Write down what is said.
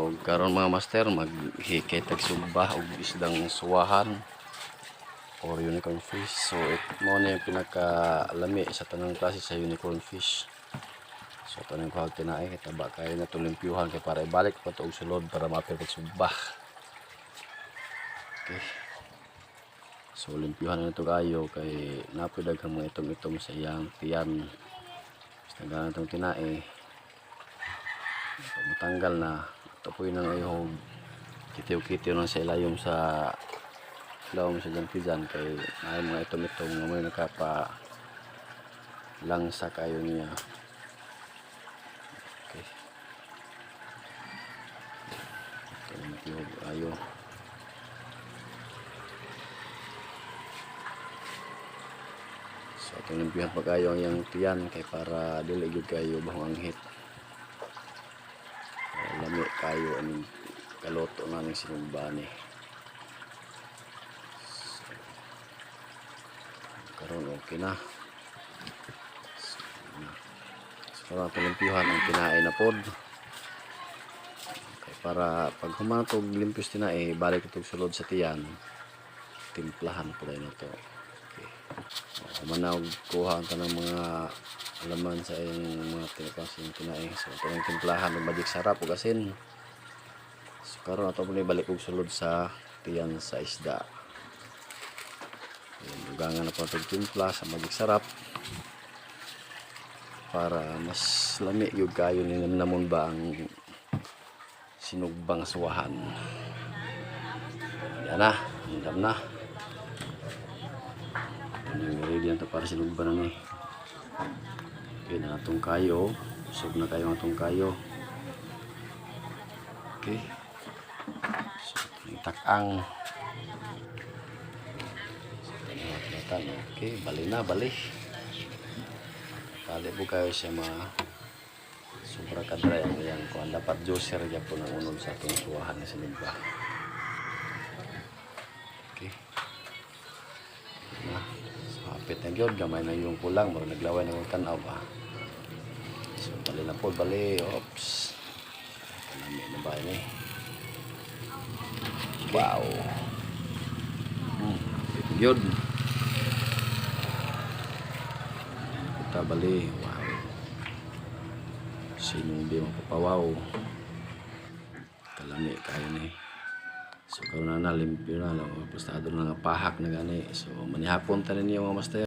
So karon mga master maghikay tag og isdang suwahan or unicorn fish. So it mo na yung pinaka-lami sa tanang klase sa unicorn fish. So ito na yung kahag kinain kita ba kaya na tulimpyuhan kay para ibalik pa ito sulod para mapil pag sumba. Okay. So limpyuhan na ito kayo kay napidag ang mga itom-itom sa iyang tiyan. Basta ganun itong tinae. Matanggal na, ito po yun ang ayong kitiw-kitiw lang sa ilayom sa ilayom sa dyan pizan kay may mga itom-itom na may nakapa langsa kayo niya. Okay. Ito yung tiyog ayo. So ito yung pihat pa kayo ang iyang tiyan kay para dili gyud kayo bahong anghit. Kayo ang kaloto namin sinumbani. So, karon okay na. So, karon tulimpihan ang kinain na pod. Okay, para pag humatog limpyos tinae, balik itong sulod sa tiyan. Timplahan po tayo na to. Manawag kuha ang tanang mga laman sa iyong mga tinapasing kinain. So, ito yung timplahan ng magic sarap o asin. So, karon ato mo balik og sulod sa tiyan sa isda. Ayan, dugangan na po itong timpla sa magic sarap para mas lami yung kayo ni namon ba ang sinugbang suwahan. Yan na, hindam na. Na yung ready na para sinugban na ni. Okay na itong kayo. Usog na kayo ang itong kayo. Okay. So, yung takang. Na yung. Okay, bali na, bali. Kali po kayo siya mga sobra kadray ang yan kung dapat juicer ya po ng unod sa itong suwahan na sinigba. So, hapit na gyud gamay na yung kulang mura naglaway na yung tanaw ba. So, bali na po, bali. Oops. Kanami na ba ini? Wow. Hmm, gyud. Kita bali. Wow. Sinong di mapapawaw. Kalami kayo ni. So karon na limpyo na lang. Basta na nga pahak na gani. So manihapon tanin niyo mga master.